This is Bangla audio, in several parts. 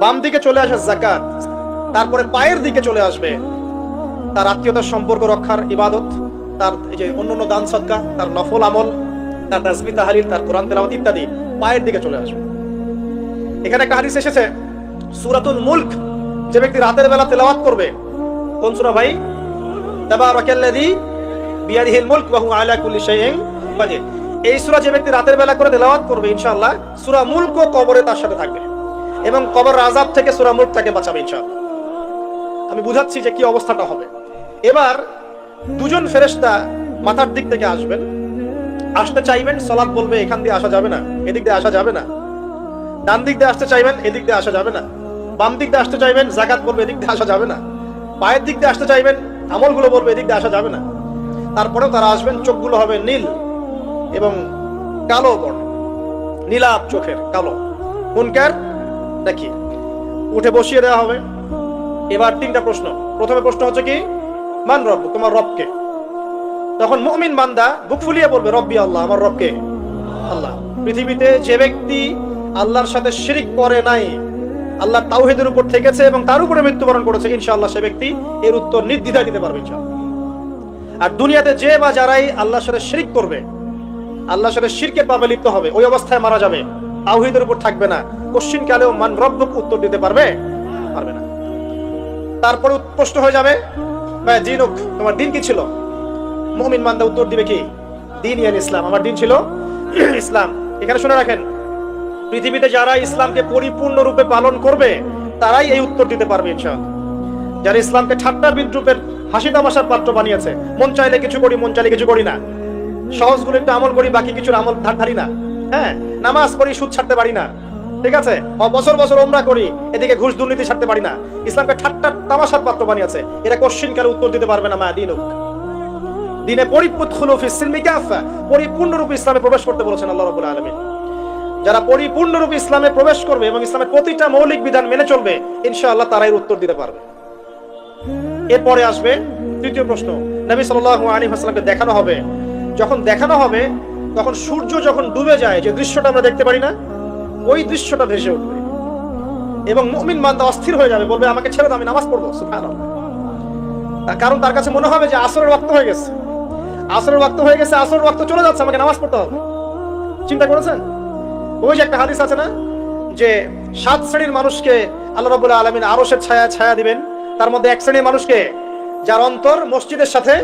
বাম দিকে চলে আসে জাকাত তারপরে পায়ের দিকে চলে আসবে। তার আত্মীয়তার সম্পর্ক রক্ষার ইবাদত, তার এই যে অন্য অন্য দান সদকা, তার নফল আমল, তার তাজমি তাহারিল তার কোরআন তেলাওয়াত ইত্যাদি পায়ের দিকে চলে আসবে। এখানে একটা হাদিস এসেছে, সুরাতুল মুল্ক, যে ব্যক্তি রাতের বেলা তেলাওয়াত করবে, কোন সুরা ভাই? তাবারাকাল্লাযী বিয়াদিহিল মুলক ওয়া হুয়া আলা কুল্লি শাইইন কাদির। এই সূরা যে ব্যক্তি রাতের বেলা করে তেলাওয়াত করবে, ইনশাআল্লাহ, সূরা মুলক কবরে তার সাথে থাকবে। এবং কবর আযাব থেকে সূরা মুলক তাকে বাঁচাবে ইনশাআল্লাহ। আমি বুঝাচ্ছি যে কি অবস্থাটা হবে। এবার দুজন ফেরেশতা মাথার দিক থেকে আসবেন। আসতে চাইবেন সলাৎ বলবে, এখান দিয়ে আসা যাবে না, এদিক দিয়ে আসা যাবে না। ডান দিক দিয়ে আসতে চাইবেন, এদিক দিয়ে আসা যাবে না। বাম দিক দিয়ে আসতে চাইবেন, জাকাত বলবে, এদিক দিয়ে আসা যাবে না। পায়ের দিক দিয়ে আসতে চাইবেন, আমলগুলো বলবে, এদিক দিয়ে আসা যাবে না। তারপরেও তারা আসবেন, চোখগুলো হবে নীল এবং কালো বর্ণ। নীলাপ চোখের, কালো। মুনকার দেখি। উঠে বসিয়ে দেওয়া হবে। এবার তিনটা প্রশ্ন। প্রথমে প্রশ্ন হচ্ছে কি, মান রব, তোমার রবকে। তখন মুমিন বান্দা বুক ফুলিয়ে বলবে, রব্বি আল্লাহ, আমার রবকে। আল্লাহ। পৃথিবীতে যে ব্যক্তি আল্লাহর সাথে শিরিক করে নাই, আল্লাহ তাওহিদের উপর থেকেছে এবং তার উপরে মৃত্যুবরণ করেছে, ইনশাআল্লাহ সে ব্যক্তি এর উত্তর নির্দ্বিধায় দিতে পারবে আর দুনিয়াতে যে বা যারাই আল্লাহর সাথে শিরিক করবে, আল্লাহর সাথে শিরকে পাবে লিপ্ত হবে, ওই অবস্থায় মারা যাবে। তাওহিদের উপর থাকবে না। কোশ্চিন কালেও মান রব্বক উত্তর দিতে পারবে? পারবে না। তারপরে প্রশ্ন হয়ে যাবে, ভাই দিনুক তোমার দিন কি ছিল? মুমিন বান্দা উত্তর দিবে কি? দিন ইয়ান ইসলাম। আমার দিন ছিল ইসলাম। এখানে শুনে রাখেন, পৃথিবীতে যারা ইসলামকে পরিপূর্ণরূপে পালন করবে, তারাই এই উত্তর দিতে পারবে ইনশাআল্লাহ। যারা ইসলামকে ঠাট্টা বিদ্রুপের হাসি তামাশার পাত্র বানিয়েছে, মন চাইলে কিছু করি, মন চাইলে কিছু করি না। সহজগুলো একটু আমল করি, বাকি কিছুর আমল ধার ধারি না। হ্যাঁ নামাজ পড়ি, সুদ ছাড়তে পারি না। ঠিক আছে? বছর বছর ওমরা করি, এদিকে ঘুষ দুর্নীতি ছাড়তে পারি না। ইসলামকে ঠাট্টা তামাশার পাত্র বানিয়েছে। এরা কোশ্চিন কালে উত্তর দিতে পারবে না, মা দিনুক। দিনে পরিপুত খুলুফি সিলমি কাফা, পরিপূর্ণরূপে ইসলামে প্রবেশ করতে বলেছেন আল্লাহ রাব্বুল আলামিন। যারা পরিপূর্ণরূপে ইসলামে প্রবেশ করবে এবং ইসলামের প্রতিটা মৌলিক বিধান মেনে চলবে, ইনশাআল্লাহ তারাই উত্তর দিতে পারবে। এরপরে আসবে তৃতীয় প্রশ্ন। নবী সাল্লাল্লাহু আলাইহি ওয়াসাল্লামকে দেখানো হবে। যখন দেখানো হবে তখন সূর্য যখন ডুবে যায়, যে দৃশ্যটা আমরা দেখতে পারি না, ওই দৃশ্যটা ভেসে উঠবে। এবং মুমিন বান্দা অস্থির হয়ে যাবে, বলবে, আমাকে ছেড়ে দাও, আমি নামাজ পড়ব। তার কারণ তার কাছে মনে হবে যে আসরের ওয়াক্ত হয়ে গেছে। আসরের ওয়াক্ত হয়ে গেছে, আসরের ওয়াক্ত চলে যাচ্ছে, আমাকে নামাজ পড়তে হবে। চিন্তা করেছেন? ওই যে একটা হাদিস আছে না, যে সাত শ্রেণির মানুষকে আল্লাহ রাব্বুল আলামিন আরশের ছায়া ছায়া দিবেন। তার মধ্যে এক শ্রেণির মানুষকে, যার অন্তর মসজিদের সাথে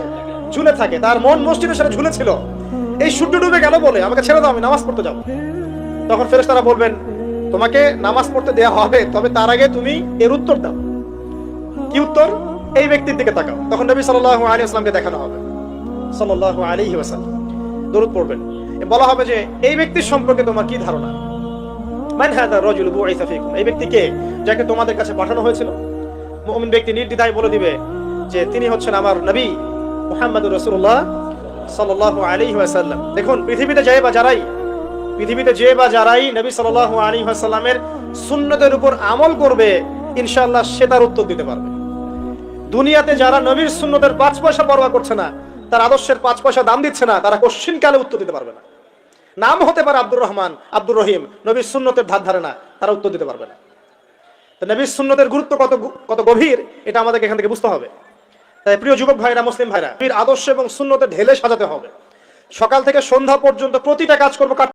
ঝুলে থাকে, তার মন মসজিদের সাথে ঝুলে ছিল এই সূর্য ডুবে গেল বলে? আমাকে ছেড়ে দাও, আমি নামাজ পড়তে যাব। তখন ফেরেশতারা বলবেন, তোমাকে নামাজ পড়তে দেয়া হবে, তবে তার আগে তুমি এর উত্তর দাও। কি উত্তর? এই ব্যক্তির দিকে তাকাও। তখন নবী সাল্লাল্লাহু আলাইহি ওয়াসাল্লামকে দেখানো হবে। ওয়াসাল্লাম। দরুদ পড়বেন। বলা হবে যে, এই ব্যক্তির সম্পর্কে তোমার কি ধারণা? মান এই ব্যক্তি কে যাকে তোমাদের কাছে পাঠানো হয়েছিল? ব্যক্তি নির্দ্বিধায় বলে দিবে যে, তিনি হচ্ছেন আমার নবী মুহাম্মদুর রাসূলুল্লাহ দেখুন, পৃথিবীতে যায় বা যারাই, পৃথিবীতে যে বা যারাই নবী ওয়াসাল্লামের সুন্নতের উপর আমল করবে, ইনশাআল্লাহ সে তার উত্তর দিতে পারবে। দুনিয়াতে যারা নবীর সুন্নতের পাঁচ পয়সা পরোয়া করছে না, তার আদর্শের পাঁচ পয়সা দাম দিচ্ছে না, তারা কোশ্চিন কালে উত্তর দিতে পারবে না। নাম হতে পারে আব্দুর রহমান, আব্দুর রহিম, নবীর সুন্নতের ধার ধারে না, তারা উত্তর দিতে পারবে না। নবীর সুন্নতের গুরুত্ব কত কত গভীর, এটা আমাদেরকে এখান থেকে বুঝতে হবে। তাই প্রিয় যুবক ভাইরা, মুসলিম ভাইরা আদর্শ এবং সুন্নতে ঢেলে সাজাতে হবে। সকাল থেকে সন্ধ্যা পর্যন্ত প্রতিটা কাজ করব